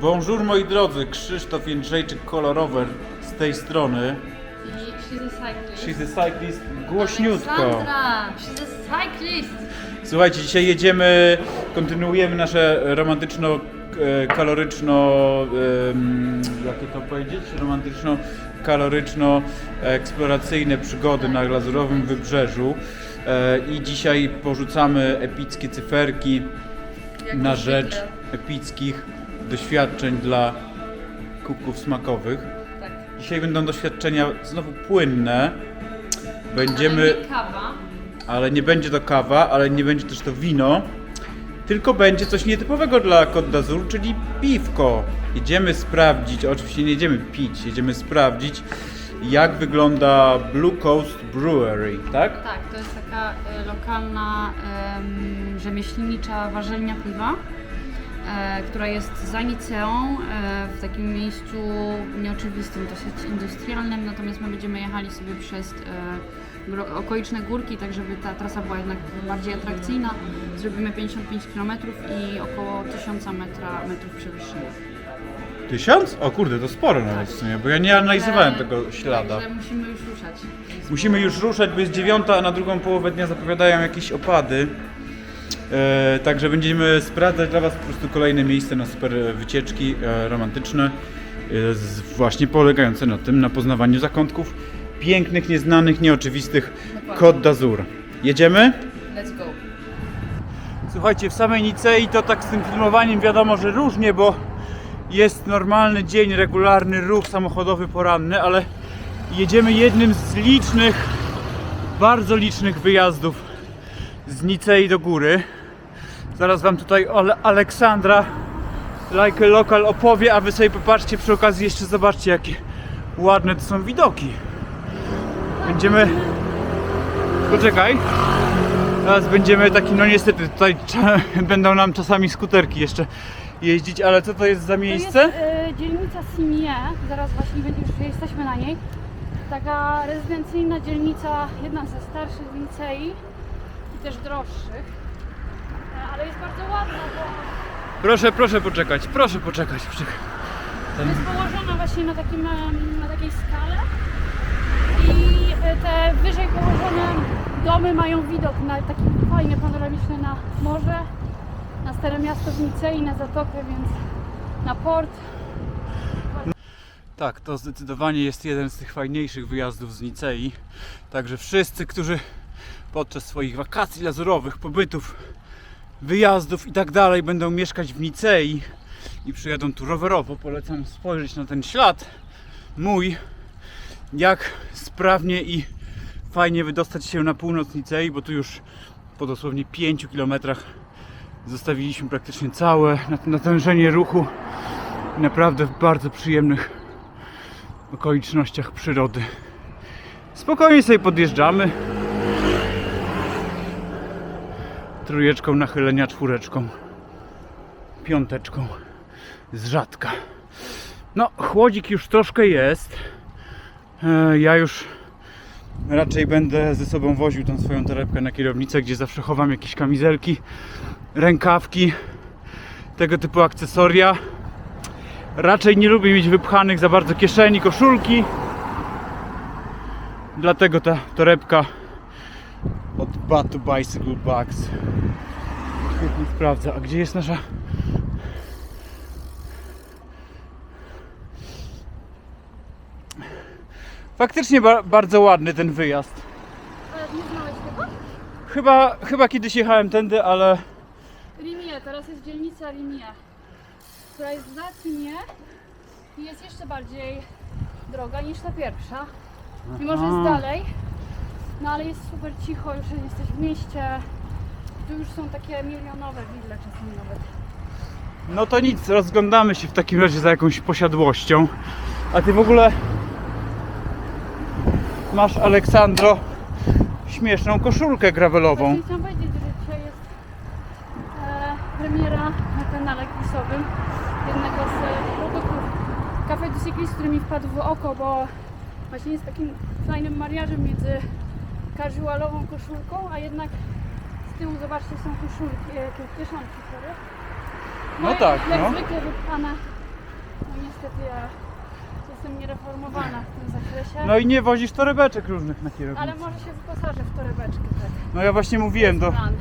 Bonjour moi drodzy, Krzysztof Jędrzejczyk kolorower z tej strony. I she's a cyclist. She's a cyclist głośniutko. Aleksandra, she's a cyclist. Słuchajcie, dzisiaj jedziemy, kontynuujemy nasze romantyczno e, kaloryczno, jakie to powiedzieć, romantyczno kaloryczno eksploracyjne przygody na Glazurowym Wybrzeżu E, i dzisiaj porzucamy epickie cyferki Jak na rzecz epickich doświadczeń dla kubków smakowych. Tak. Dzisiaj będą doświadczenia znowu płynne. Będziemy Ale nie kawa. ale nie będzie to kawa, ale nie będzie też to wino, tylko będzie coś nietypowego dla Côte d'Azur, czyli piwko. Jedziemy sprawdzić, oczywiście nie jedziemy pić, jedziemy sprawdzić, jak wygląda Blue Coast Brewery, tak? Tak, to jest taka e, lokalna em, rzemieślnicza warzelnia piwa, która jest za Niceą, e, w takim miejscu nieoczywistym, dosyć industrialnym, natomiast my będziemy jechali sobie przez e, okoliczne górki, tak żeby ta trasa była jednak bardziej atrakcyjna. Zrobimy 55 km i około 1000 metra, metrów przewyższenia. Tysiąc? O kurde, to sporo nawet w sumie, bo ja nie analizowałem tego ślada. Także musimy już ruszać. Musimy już ruszać, bo jest dziewiąta, a na drugą połowę dnia zapowiadają jakieś opady. E, także będziemy sprawdzać dla Was po prostu kolejne miejsce na super wycieczki e, romantyczne, e, z, właśnie polegające na tym, na poznawaniu zakątków pięknych, nieznanych, nieoczywistych Côte d'Azur. Jedziemy? Let's go. Słuchajcie, w samej Nicei to tak z tym filmowaniem wiadomo, że różnie, bo jest normalny dzień, regularny ruch samochodowy poranny, ale jedziemy jednym z licznych, bardzo licznych wyjazdów z Nicei do góry. Zaraz wam tutaj Ale- Aleksandra like local opowie, a wy sobie popatrzcie przy okazji jeszcze zobaczcie jakie ładne to są widoki. Będziemy... Poczekaj. Teraz będziemy taki, no niestety tutaj będą nam czasami skuterki jeszcze jeździć, ale co to jest za miejsce? To jest e, dzielnica Simie, zaraz właśnie już jesteśmy na niej. Taka rezydencyjna dzielnica, jedna ze starszych w Nicei i też droższych. Ale jest bardzo ładna, bo Proszę, proszę poczekać, proszę poczekać, jest położona właśnie na, takim, em, na takiej skale i e, te wyżej położone domy mają widok na taki fajnie panoramiczny na morze, na stare miasto w Nicei, na zatokę, więc na port. Tak, to zdecydowanie jest jeden z tych fajniejszych wyjazdów z Nicei. Także wszyscy, którzy podczas swoich wakacji lazurowych, pobytów, wyjazdów i tak dalej będą mieszkać w Nicei i przyjadą tu rowerowo, polecam spojrzeć na ten ślad mój, jak sprawnie i fajnie wydostać się na północ Nicei, bo tu już po dosłownie 5 kilometrach zostawiliśmy praktycznie całe nat- natężenie ruchu naprawdę w bardzo przyjemnych okolicznościach przyrody. Spokojnie sobie podjeżdżamy. Trójeczką nachylenia, czwóreczką, piąteczką z rzadka. No, chłodzik już troszkę jest. E, Ja już raczej będę ze sobą woził tą swoją torebkę na kierownicę, gdzie zawsze chowam jakieś kamizelki, rękawki, tego typu akcesoria. Raczej nie lubię mieć wypchanych za bardzo kieszeni, koszulki. Dlatego ta torebka od Batu Bicycle Bags świetnie sprawdza. A gdzie jest nasza... Faktycznie ba- bardzo ładny ten wyjazd. Ale nie znałeś tego? Chyba, chyba kiedyś jechałem tędy, ale Rimie, teraz jest dzielnica Rimie, która jest za Rimie i jest jeszcze bardziej droga niż ta pierwsza. Mimo, że jest dalej, no ale jest super cicho, już jesteś w mieście. Tu już są takie milionowe wille czasami nawet. No to nic, rozglądamy się w takim razie za jakąś posiadłością. A ty w ogóle masz, Aleksandro, śmieszną koszulkę gravelową. Właśnie chciałam powiedzieć, że dzisiaj jest e, premiera na kanale Klisowym jednego z e, produktów Cafe du który mi wpadł w oko, bo właśnie jest takim fajnym mariażem między casualową koszulką, a jednak z tyłu zobaczcie są koszulki, e, kieszonki, sorry. No jak- tak, jak no. zwykle wypchane niestety ja jestem niereformowana w tym zakresie. No i nie wozisz torebeczek różnych na kierownicy. Ale może się wyposażę w torebeczkę, tak. No ja właśnie mówiłem do Plan.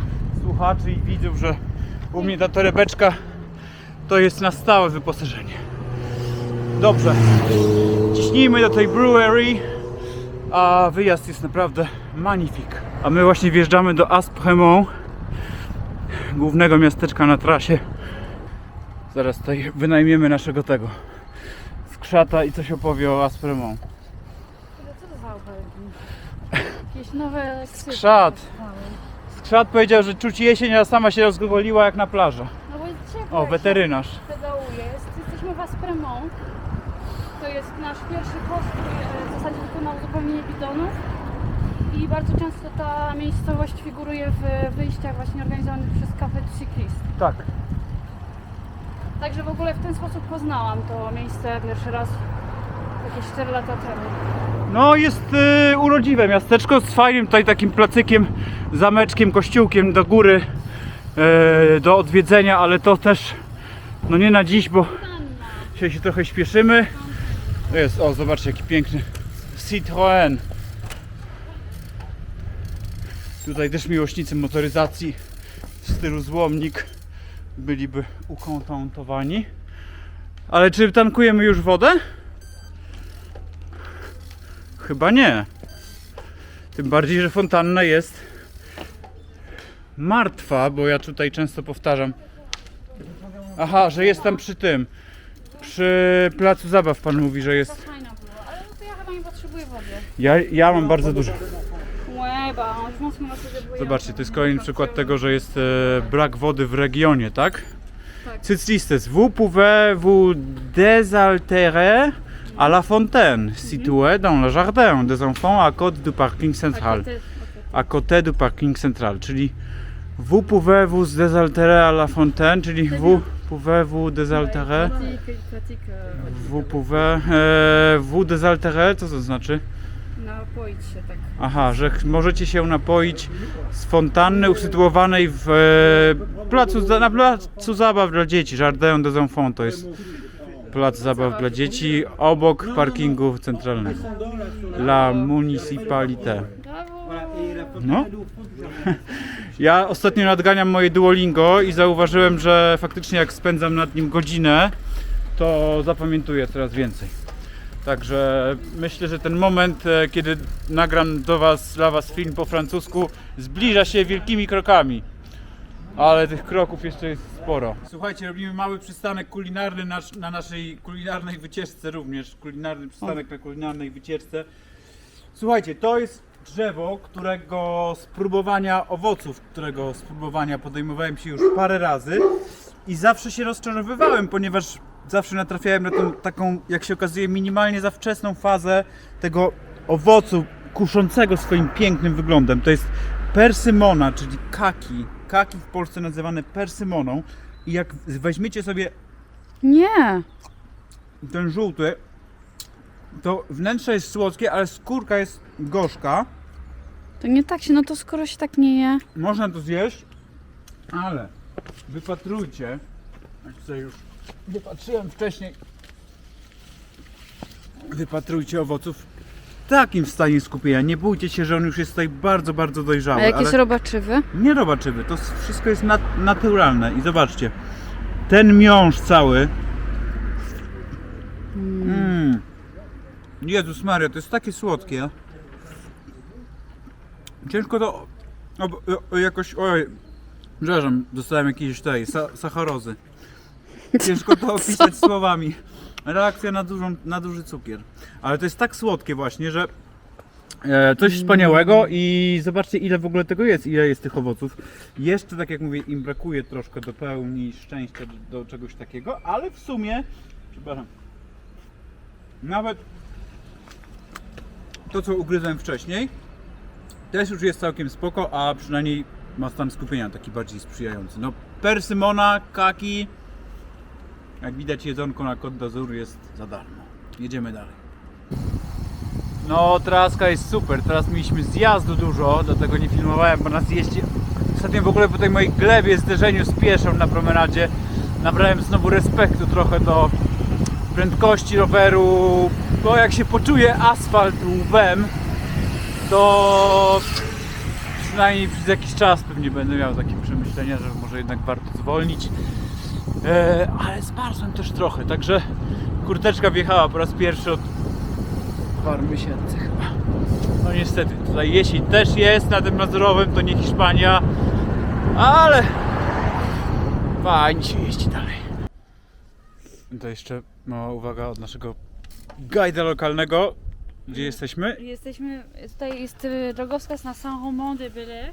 słuchaczy i widzów, że u mnie ta torebeczka to jest na stałe wyposażenie. Dobrze, ciśnijmy do tej brewery, a wyjazd jest naprawdę magnifik. A my właśnie wjeżdżamy do Aspremont, głównego miasteczka na trasie. Zaraz tutaj wynajmiemy naszego tego skrzata i coś opowie o Aspremont. Co to za? Jakieś nowe Skrzat. Skrzat powiedział, że czuć jesień, a sama się rozgogoliła jak na plaży. No bo jest ciepło. O, weterynarz. pedałuje. Jest, jesteśmy w Aspremont. To jest nasz pierwszy postój. e, W zasadzie tylko na uzupełnienie bidonów. I bardzo często ta miejscowość figuruje w wyjściach właśnie organizowanych przez Café du Cycliste. Tak. Także w ogóle w ten sposób poznałam to miejsce pierwszy raz jakieś 4 lata temu. No jest y, urodziwe miasteczko z fajnym tutaj takim placykiem, zameczkiem, kościółkiem do góry y, do odwiedzenia, ale to też no nie na dziś, bo dzisiaj się trochę śpieszymy. To jest, o zobaczcie jaki piękny Citroën. Tutaj też miłośnicy motoryzacji w stylu złomnik byliby ukontentowani. Ale czy tankujemy już wodę? Chyba nie. Tym bardziej, że fontanna jest martwa, bo ja tutaj często powtarzam. Aha, że jest tam przy tym. Przy placu zabaw pan mówi, że jest. fajna była, ale no to ja chyba nie Ja, ja mam bardzo dużo. Łeba, już mocno na sobie boję. Zobaczcie, to jest kolejny przykład tego, że jest e, brak wody w regionie, tak? Tak. Cyclistes. Vous pouvez vous désaltérer à la fontaine, située dans le jardin des enfants à côté du parking central. à côté du parking central, czyli vous pouvez vous désaltérer à la fontaine, czyli vous pouvez vous désaltérer, vous pouvez e, vous désaltérer, co to znaczy? Napoić się tak. Aha, że ch- możecie się napoić z fontanny usytuowanej w e, placu, za- na placu zabaw dla dzieci, Jardin des Enfants, to jest plac zabaw dla dzieci obok parkingu centralnego. La municipalité. No. Ja ostatnio nadganiam moje Duolingo i zauważyłem, że faktycznie jak spędzam nad nim godzinę, to zapamiętuję coraz więcej. Także myślę, że ten moment, e, kiedy nagram do was, dla was film po francusku, zbliża się wielkimi krokami. Ale tych kroków jeszcze jest sporo. Słuchajcie, robimy mały przystanek kulinarny na, na naszej kulinarnej wycieczce również. Kulinarny przystanek na kulinarnej wycieczce. Słuchajcie, to jest drzewo, którego spróbowania owoców, którego spróbowania podejmowałem się już parę razy i zawsze się rozczarowywałem, ponieważ zawsze natrafiałem na tą taką, jak się okazuje, minimalnie za wczesną fazę tego owocu kuszącego swoim pięknym wyglądem. To jest persymona, czyli kaki. Kaki w Polsce nazywane persymoną i jak weźmiecie sobie Nie! ten żółty, to wnętrze jest słodkie, ale skórka jest gorzka. To nie tak się, no to skoro się tak nie je. Można to zjeść, ale wypatrujcie, tutaj już wypatrzyłem wcześniej, wypatrujcie owoców w takim stanie skupienia. Nie bójcie się, że on już jest tutaj bardzo, bardzo dojrzały. A jakieś ale robaczywy? nie robaczywy, to wszystko jest nat- naturalne. I zobaczcie, ten miąższ cały. Jezus Maria, to jest takie słodkie. Ciężko to o, o, jakoś, oj, przepraszam, dostałem jakiejś tej, sa, sacharozy. Ciężko to opisać słowami. Reakcja na, dużą, na duży cukier. Ale to jest tak słodkie właśnie, że e, coś wspaniałego i zobaczcie ile w ogóle tego jest, ile jest tych owoców. Jeszcze tak jak mówię, im brakuje troszkę do pełni szczęścia do, do czegoś takiego, ale w sumie, przepraszam, nawet to co ugryzłem wcześniej, też już jest całkiem spoko, a przynajmniej ma stan skupienia taki bardziej sprzyjający. No persymona, kaki, jak widać jedzonko na Côte d'Azur jest za darmo. Jedziemy dalej. No traska jest super, teraz mieliśmy zjazdu dużo, dlatego nie filmowałem, bo nas jeździ ostatnio w ogóle po tej mojej glebie, zderzeniu z pieszą na promenadzie nabrałem znowu respektu trochę do prędkości roweru, bo jak się poczuje asfalt łbem, to przynajmniej przez jakiś czas pewnie będę miał takie przemyślenia, że może jednak warto zwolnić. E, ale zmarzłem też trochę, także kurteczka wjechała po raz pierwszy od paru miesięcy chyba. No niestety, tutaj jesień też jest na tym Mazurowym, to nie Hiszpania, ale fajnie się jeździ dalej. To jeszcze mała uwaga od naszego guida lokalnego. Gdzie jesteśmy? Jesteśmy, tutaj jest y, drogowskaz na Saint-Romain de Belay.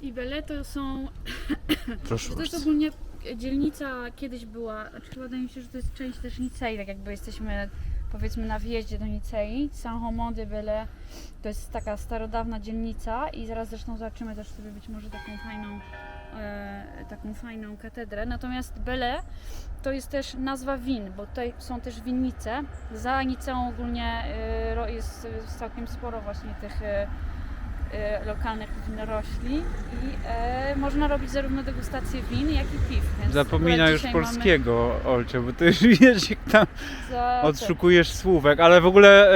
I Belay to są, Proszę to jest bardzo. ogólnie dzielnica kiedyś była, znaczy chyba wydaje mi się, że to jest część też Nicei, tak jakby jesteśmy powiedzmy na wjeździe do Nicei. Saint-Romain de Belay to jest taka starodawna dzielnica i zaraz zresztą zobaczymy też sobie być może taką fajną, e, taką fajną katedrę. Natomiast Belay to jest też nazwa win, bo tutaj są też winnice. Za Niceą ogólnie ro- jest, całkiem sporo właśnie tych y, lokalnych winorośli i e, można robić zarówno degustację win, jak i piw. Więc Zapomina już polskiego, Olcie, bo ty już wiesz, jak tam Mamy za, odszukujesz słówek, ale w ogóle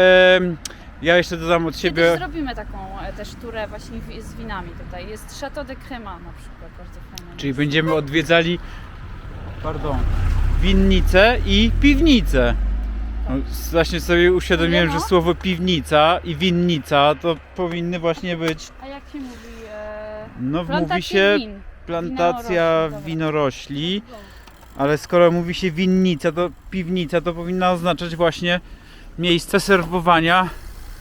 ja jeszcze dodam od Kiedyś siebie. zrobimy taką e, też turę właśnie wi- z winami tutaj. Jest Chateau de Crema na przykład, bardzo fajne. Czyli będziemy odwiedzali pardon, winnicę i piwnicę. No, właśnie sobie uświadomiłem, że słowo piwnica i winnica to powinny właśnie być, A jak się mówi? E, no mówi się win. plantacja Winorośli, dobra. winorośli, ale skoro mówi się winnica, to piwnica to powinna oznaczać właśnie miejsce serwowania,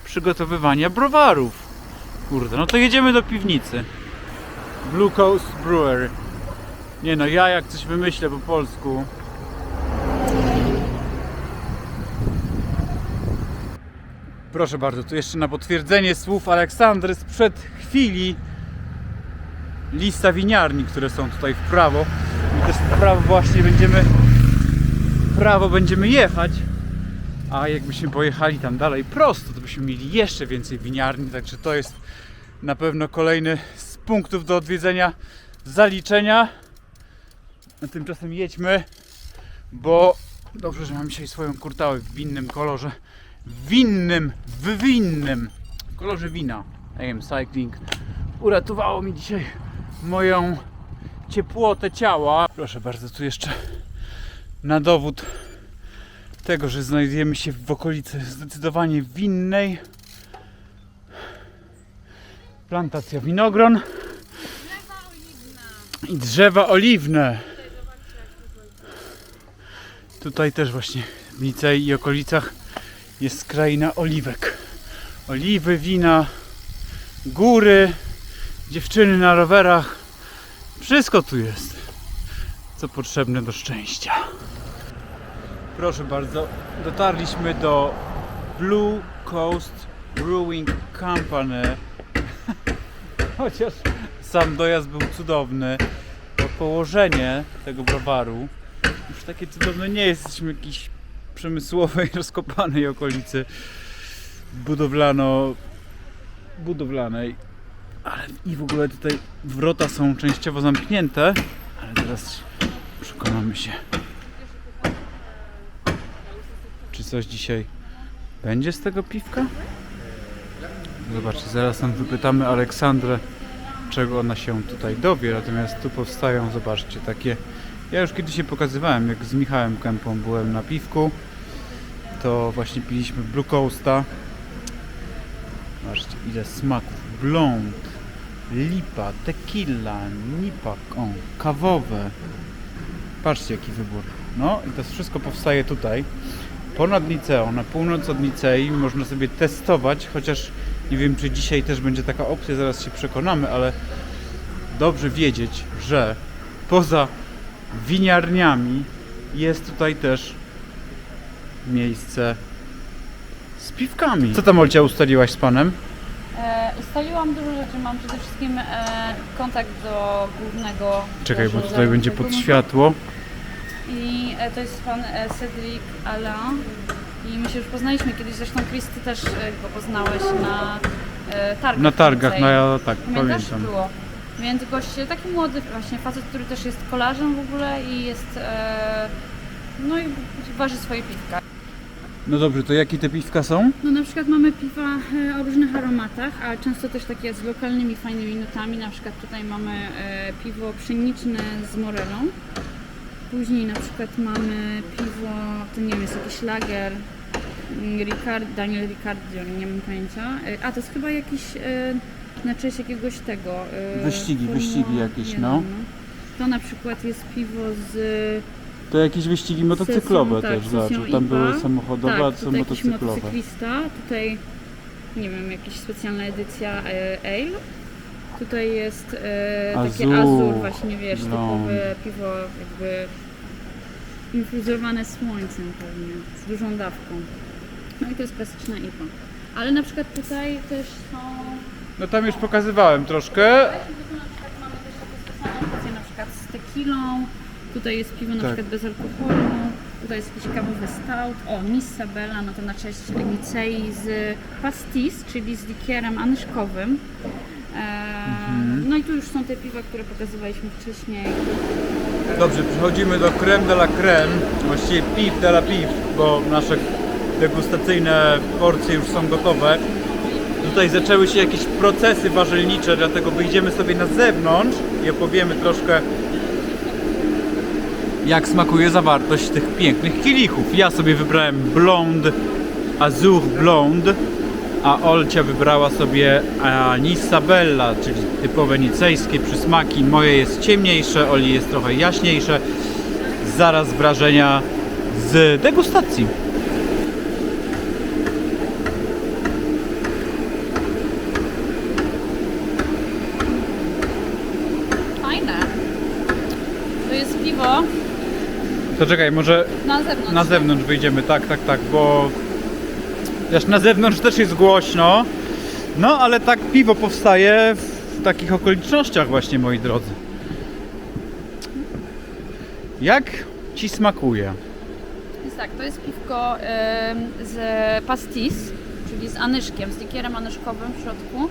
przygotowywania browarów. Kurde, no to jedziemy do piwnicy. Blue Coast Brewery. Nie no, ja jak coś wymyślę po polsku. Proszę bardzo, tu jeszcze na potwierdzenie słów Aleksandry sprzed chwili lista winiarni, które są tutaj w prawo. I też w prawo właśnie będziemy w prawo będziemy jechać. A jakbyśmy pojechali tam dalej prosto, to byśmy mieli jeszcze więcej winiarni, także to jest na pewno kolejny z punktów do odwiedzenia zaliczenia. A tymczasem jedźmy, bo dobrze, że mam dzisiaj swoją kurtałę w winnym kolorze. W winnym, w winnym kolorze wina. AM Cycling uratowało mi dzisiaj moją ciepłotę ciała. Proszę bardzo, tu jeszcze na dowód tego, że znajdujemy się w okolicy zdecydowanie winnej. Plantacja winogron i drzewa oliwne. Tutaj też właśnie w Nicei i okolicach jest kraina oliwek. Oliwy, wina, góry, dziewczyny na rowerach. Wszystko tu jest, co potrzebne do szczęścia. Proszę bardzo, dotarliśmy do Blue Coast Brewing Company. Chociaż sam dojazd był cudowny, to położenie tego browaru już takie cudowne nie jest. Jesteśmy w jakiejś przemysłowej, rozkopanej okolicy budowlano budowlanej. Ale i w ogóle tutaj wrota są częściowo zamknięte, ale teraz przekonamy się. Czy coś dzisiaj będzie z tego piwka? Zobaczcie, zaraz tam wypytamy Aleksandrę, czego ona się tutaj dowie. Natomiast tu powstają, zobaczcie, takie. Ja już kiedyś się pokazywałem, jak z Michałem Kępą byłem na piwku. To właśnie piliśmy Blue Coasta. Zobaczcie, ile smaków. Blond, lipa, tequila, nipa, o, kawowe. Patrzcie jaki wybór. No i to wszystko powstaje tutaj. Ponad Liceą, na północ od Nicei można sobie testować, chociaż nie wiem czy dzisiaj też będzie taka opcja, zaraz się przekonamy, ale dobrze wiedzieć, że poza winiarniami jest tutaj też miejsce z piwkami. Co tam Olcia ustaliłaś z panem? E, ustaliłam dużo rzeczy. Mam przede wszystkim e, kontakt do głównego. Czekaj, bo tutaj będzie pod światło. I e, to jest pan e, Cedric Alain. I my się już poznaliśmy kiedyś, zresztą Christy też e, go poznałeś na e, targach. Na targach, no ja tak, Pamiętasz? pamiętam. Było. Więc gość, taki młody właśnie facet, który też jest kolarzem w ogóle i jest e, no i waży swoje piwka. No dobrze, to jakie te piwka są? No na przykład mamy piwa e, o różnych aromatach, a często też takie z lokalnymi fajnymi nutami. Na przykład tutaj mamy e, piwo pszeniczne z morelą. Później na przykład mamy piwo, to nie wiem, jest jakiś lager, mm, Ricard, Daniel Riccardio, nie mam pojęcia. E, A to jest chyba jakiś, e, na cześć jakiegoś tego. e, Wyścigi, wyścigi jakieś, 1, no. To na przykład jest piwo z To jakieś wyścigi motocyklowe Sesją, tak, też, sesją zobacz, tam IPA. były samochodowe, tak, a jakiś motocyklowe. motocyklista, tutaj nie wiem, jakaś specjalna edycja e, ale. Tutaj jest e, takie Azur, właśnie, wiesz, no. typowe piwo jakby infuzowane słońcem pewnie, z dużą dawką. No i to jest klasyczna IPA. Ale na przykład tutaj też są No tam już pokazywałem troszkę. tu na przykład mamy też takie specjalne edycje, na przykład z tequilą. Tutaj jest piwo na Tak. przykład bez alkoholu. Tutaj jest jakiś kawowy stout. O, Miss Bella, no to na cześć Nicei z pastis, czyli z likierem anyszkowym. Eee, No i tu już są te piwa, które pokazywaliśmy wcześniej. Dobrze, przechodzimy do creme de la creme, właściwie piw de la piw, bo nasze degustacyjne porcje już są gotowe. Tutaj zaczęły się jakieś procesy warzelnicze, dlatego wyjdziemy sobie na zewnątrz i opowiemy troszkę jak smakuje zawartość tych pięknych kielichów. Ja sobie wybrałem Blonde, Azur Blonde, a Olcia wybrała sobie Anissa Bella, czyli typowe nicejskie przysmaki. Moje jest ciemniejsze, Oli jest trochę jaśniejsze. Zaraz wrażenia z degustacji. Fajne. To jest piwo To czekaj, może na zewnątrz. na zewnątrz wyjdziemy, tak, tak, tak, bo też na zewnątrz też jest głośno. No, ale tak piwo powstaje w takich okolicznościach właśnie, moi drodzy. Jak Ci smakuje? Tak, to jest piwko em, z pastis, czyli z anyszkiem, z likierem anyszkowym w środku.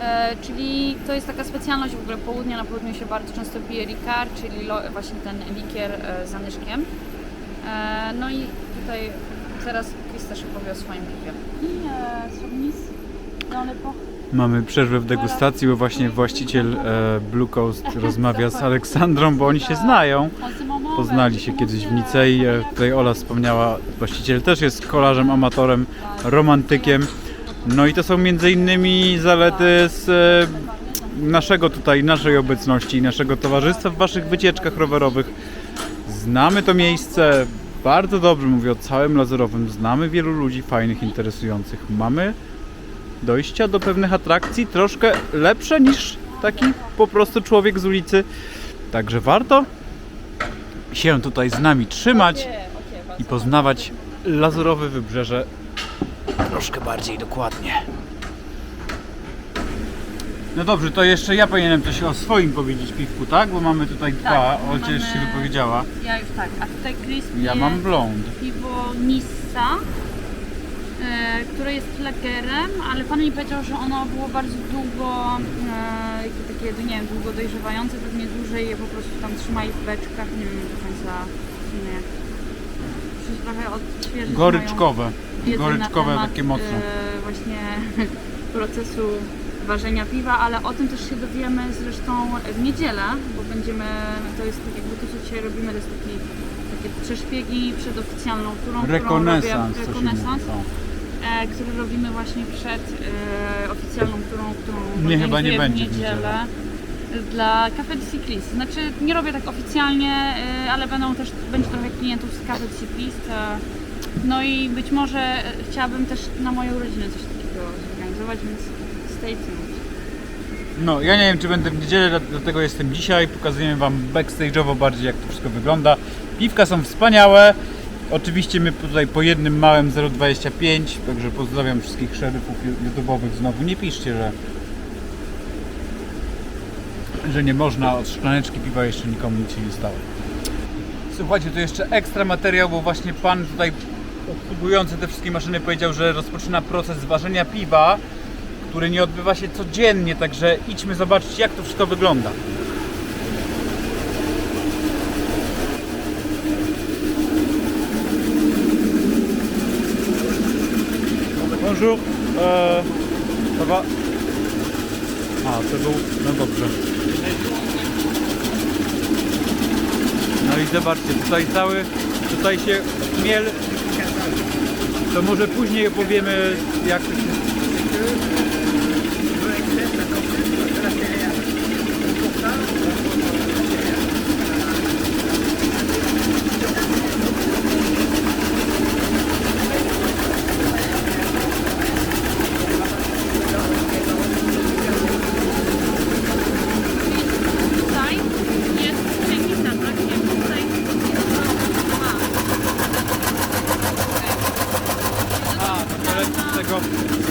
E, czyli to jest taka specjalność w ogóle południa. Na południu się bardzo często pije Ricard, czyli lo, właśnie ten likier e, z anyszkiem. E, no i tutaj teraz też opowie o swoim piwie. I e. Mamy przerwę w degustacji, bo właśnie właściciel e, Blue Coast rozmawia z Aleksandrą, bo oni się znają. Poznali się kiedyś w Nicei. E, Tutaj Ola wspomniała, właściciel też jest kolarzem, amatorem, romantykiem. No i to są między innymi zalety z e, naszego tutaj, naszej obecności, naszego towarzystwa w waszych wycieczkach rowerowych. Znamy to miejsce bardzo dobrze, mówię o całym Lazurowym. Znamy wielu ludzi fajnych, interesujących. Mamy dojścia do pewnych atrakcji troszkę lepsze niż taki po prostu człowiek z ulicy. Także warto się tutaj z nami trzymać i poznawać lazurowe wybrzeże troszkę bardziej dokładnie. No dobrze, to jeszcze ja powinienem coś o swoim powiedzieć piwku, tak? Bo mamy tutaj dwa, Tak, Olcia już się mamy- wypowiedziała. Ja już tak, a tutaj Chris Ja pije- mam blond. piwo Nissa, e, które jest lagerem, ale pan mi powiedział, że ono było bardzo długo, e, jakie takie, nie wiem, długo dojrzewające, pewnie dłużej je po prostu tam trzymali w beczkach, nie wiem do końca w sumie. Muszę trochę odświeżyć Goryczkowe. wiedzę Goryczkowe na temat, takie mocno. E, właśnie procesu ważenia piwa, ale o tym też się dowiemy zresztą w niedzielę, bo będziemy, to jest tak jakby to co dzisiaj robimy, to jest taki, takie przeszpiegi przed oficjalną turą, którą Rekonesans. robię, to się rekonesans mówi. O. e, który robimy właśnie przed e, oficjalną turą, którą Nie, chyba nie będzie w niedzielę. Dla Cafe de Cyclist. Znaczy nie robię tak oficjalnie, e, ale będą też, będzie trochę klientów z Cafe de Cyclist. e, No i być może e, chciałabym też na moją rodzinę coś takiego zorganizować, więc No, ja nie wiem, czy będę w niedzielę, dla- dlatego jestem dzisiaj. Pokazujemy Wam backstage'owo bardziej, jak to wszystko wygląda. Piwka są wspaniałe. Oczywiście my tutaj po jednym małym 0,25, także pozdrawiam wszystkich szeryfów YouTube'owych. Znowu nie piszcie, że że nie można od szklaneczki piwa jeszcze nikomu nic się nie stało. Słuchajcie, to jeszcze ekstra materiał, bo właśnie pan tutaj obsługujący te wszystkie maszyny powiedział, że rozpoczyna proces ważenia piwa, który nie odbywa się codziennie, także idźmy zobaczyć jak to wszystko wygląda. Bonjour, eee, va? A, to był, no dobrze. No i zobaczcie, tutaj cały, tutaj się miel to może później opowiemy, jak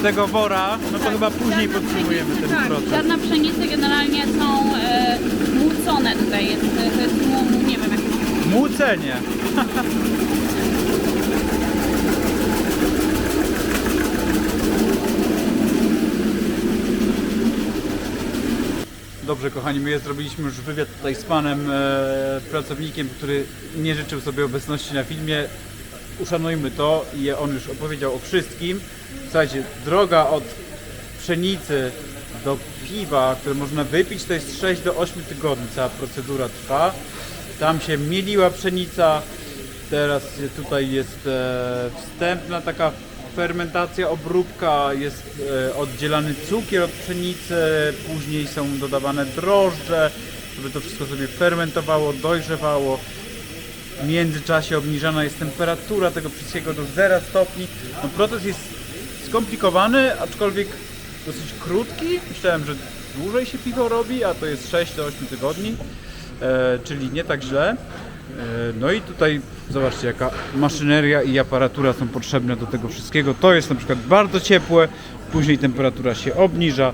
tego, wora, no to chyba później podsumujemy ten tak, proces. ziarna pszenicy generalnie są e, młócone tutaj, jest, to jest mu, nie wiem jak to Młócenie. Dobrze, kochani, my zrobiliśmy już wywiad tutaj z panem e, pracownikiem, który nie życzył sobie obecności na filmie. Uszanujmy to i on już opowiedział o wszystkim. Słuchajcie, droga od pszenicy do piwa, które można wypić, to jest 6 do 8 tygodni. Cała procedura trwa. Tam się mieliła pszenica, teraz tutaj jest e, wstępna taka fermentacja, obróbka, jest e, oddzielany cukier od pszenicy, później są dodawane drożdże, żeby to wszystko sobie fermentowało, dojrzewało. W międzyczasie obniżana jest temperatura tego wszystkiego do 0 stopni. No, proces jest skomplikowany, aczkolwiek dosyć krótki. Myślałem, że dłużej się piwo robi, a to jest 6 do 8 tygodni, e, czyli nie tak źle. E, no i tutaj zobaczcie jaka maszyneria i aparatura są potrzebne do tego wszystkiego. To jest na przykład bardzo ciepłe, później temperatura się obniża.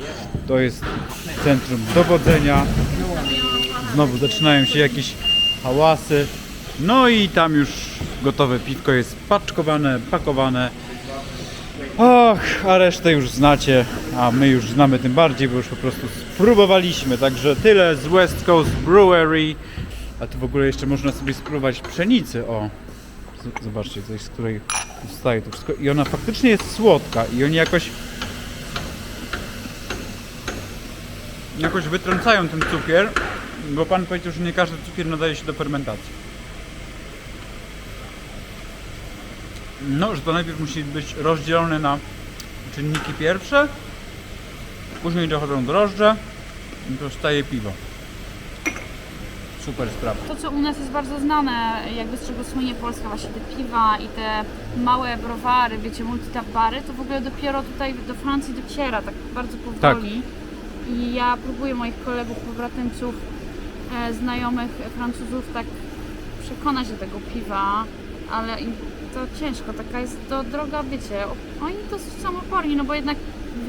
To jest centrum dowodzenia. Znowu zaczynają się jakieś hałasy. No i tam już gotowe piwko jest paczkowane, pakowane. Och, a resztę już znacie, a my już znamy tym bardziej, bo już po prostu spróbowaliśmy. Także tyle z West Coast Brewery. A tu w ogóle jeszcze można sobie spróbować pszenicy. O, zobaczcie, coś z której zostaje to wszystko. I ona faktycznie jest słodka i oni jakoś jakoś wytrącają ten cukier, bo pan powiedział, że nie każdy cukier nadaje się do fermentacji. No, że to najpierw musi być rozdzielone na czynniki pierwsze, później dochodzą drożdże i to staje piwo. Super sprawa. To, co u nas jest bardzo znane, jakby z czego słynie Polska, właśnie te piwa i te małe browary, wiecie, multitap bary, to w ogóle dopiero tutaj do Francji dociera, tak bardzo powoli. I ja próbuję moich kolegów, pobratyńców, e, znajomych Francuzów tak przekonać do tego piwa, ale im to ciężko, taka jest to droga, wiecie, oni to są oporni, no bo jednak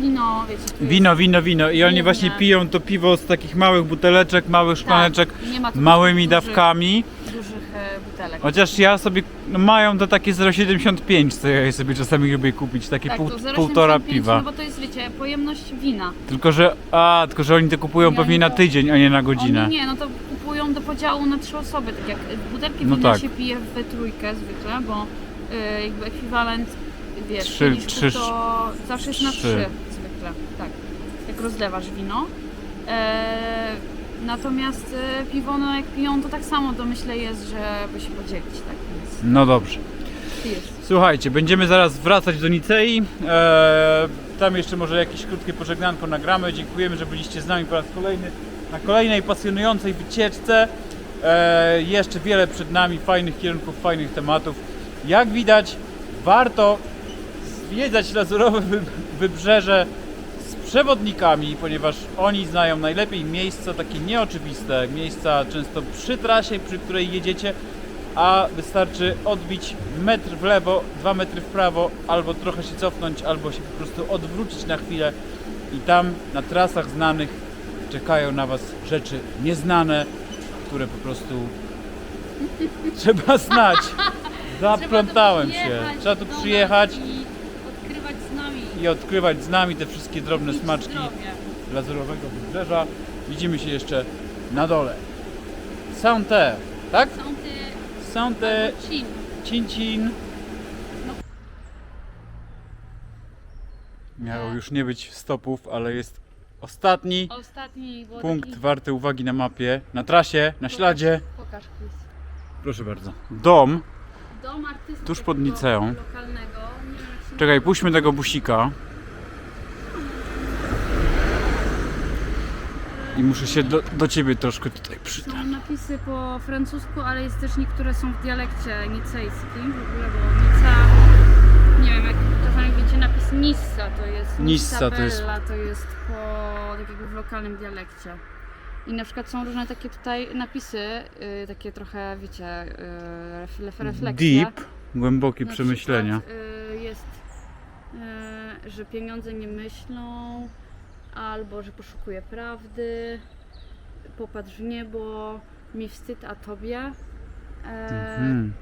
wino, wiecie, jest- Wino, wino, wino. I oni właśnie piją to piwo z takich małych buteleczek, małych szklaneczek, tak, tu małymi dużych- dawkami. dużych e, butelek. Chociaż ja sobie, no mają to takie 0,75, co ja sobie czasami lubię kupić, takie Tak, pół, to 0,75, półtora piwa. No bo to jest, wiecie, pojemność wina. Tylko, że, a, tylko, że oni to kupują Nie, pewnie oni na to- tydzień, a nie na godzinę. Oni nie, no to do podziału na trzy osoby, tak jak butelki No wina tak. się pije w trójkę zwykle, bo y, jakby ekwiwalent, wiesz, Trzy- trzy- to zawsze jest na trzy. trzy zwykle, tak, jak rozlewasz wino. E, natomiast e, piwo, no jak piją, to tak samo to myślę jest, żeby się podzielić, tak więc No dobrze. Słuchajcie, będziemy zaraz wracać do Nicei. Eee, tam jeszcze może jakieś krótkie pożegnanko nagramy. Dziękujemy, że byliście z nami po raz kolejny na kolejnej pasjonującej wycieczce. Eee, jeszcze wiele przed nami fajnych kierunków, fajnych tematów. Jak widać, warto zwiedzać lazurowe wy- wybrzeże z przewodnikami, ponieważ oni znają najlepiej miejsca takie nieoczywiste, miejsca często przy trasie, przy której jedziecie, a wystarczy odbić metr w lewo, dwa metry w prawo, albo trochę się cofnąć, albo się po prostu odwrócić na chwilę i tam na trasach znanych czekają na Was rzeczy nieznane, które po prostu trzeba znać. Zaplątałem się. Trzeba tu przyjechać i odkrywać z nami. i odkrywać z nami te wszystkie drobne smaczki lazurowego wybrzeża. Widzimy się jeszcze na dole. Santé, tak? Są te cin. cin cin. Miało Tak. już nie być stopów, ale jest ostatni Ostatni było punkt taki... warty uwagi na mapie, na trasie, na śladzie. Pokaż, Chris. Proszę bardzo. Dom. Dom artysty Tuż pod takiego liceum. Lokalnego. Nie wiem, jak się Czekaj, puśćmy tego busika. I muszę się do, do ciebie troszkę tutaj przydać. Są napisy po francusku, ale jest też niektóre są w dialekcie nicejskim. W ogóle, bo Nica, nie wiem, jak czasami wiecie napis Nissa, to jest Nissa to jest- to jest po takiego w lokalnym dialekcie. I na przykład są różne takie tutaj napisy, y, takie trochę, wiecie, y, ref, refleksje. Deep, głębokie Na przemyślenia. przykład, y, jest, y, że pieniądze nie myślą, albo że poszukuje prawdy, popatrz w niebo, mi wstyd, a tobie. E, Mhm.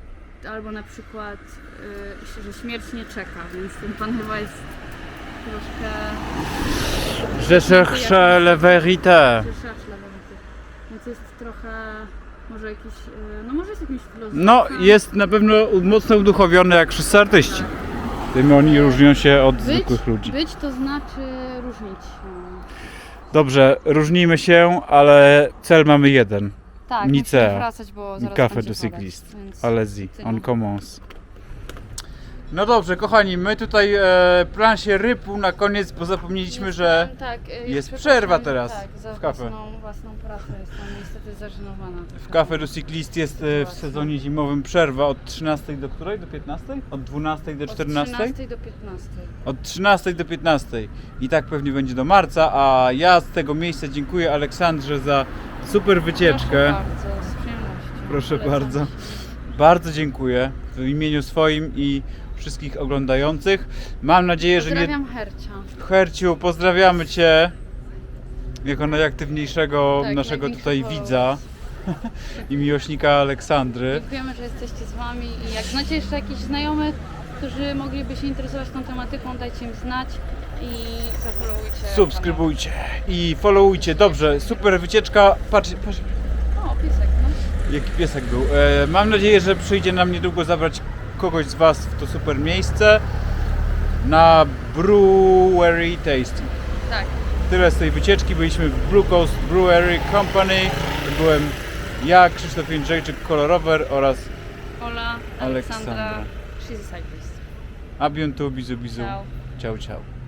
Albo na przykład, y, że śmierć nie czeka, więc ten pan chyba jest troszkę Je cherche la vérité. że szach szlachetny. Więc jest trochę, może jakiś, y, no może jest jakimś filozofem. No, jest na pewno mocno uduchowiony jak wszyscy artyści. Tym oni różnią się od zwykłych ludzi. Być to znaczy różnić się. Dobrze, różnimy się, ale cel mamy jeden. Tak, Nicea. musimy wracać, bo zaraz Café będzie du padać, cycliste. więc- Allez-y, on no. commence. No dobrze, kochani, my tutaj e, plan się rypł na koniec, bo zapomnieliśmy, że tak, y, jest przepraszam, przerwa teraz tak, za w kafe. Własną, własną pracę jestem niestety zażenowana. w Café du Cycliste jest e, w sezonie zimowym przerwa od 13 do której? Do 15? Od 12 do 14? Od 13 do 15. Od 13 do 15. I tak pewnie będzie do marca, a ja z tego miejsca dziękuję Aleksandrze za super wycieczkę. Proszę bardzo, z przyjemnością. Proszę Polecam bardzo. Bardzo dziękuję w imieniu swoim i wszystkich oglądających. Mam nadzieję, że nie Pozdrawiam Hercia. Herciu, pozdrawiamy Cię jako najaktywniejszego Tak, naszego największy tutaj widza i miłośnika Aleksandry. Dziękujemy, że jesteście z Wami i jak znacie jeszcze jakichś znajomych, którzy mogliby się interesować tą tematyką, dajcie im znać i zafollowujcie. Subskrybujcie i followujcie. Dobrze, super wycieczka. Patrz, patrz kanał. O, piesek, no. jaki piesek był. E, mam nadzieję, że przyjdzie nam niedługo zabrać kogoś z Was w to super miejsce na Brewery Tasty. Tak. Tyle z tej wycieczki. Byliśmy w Blue Coast Brewery Company. Byłem ja, Krzysztof Jędrzejczyk, kolorower oraz Ola, Aleksandra, Aleksandra. she's a cyclist. Abion tu, bizu bizu. Ciao. Ciao, ciao.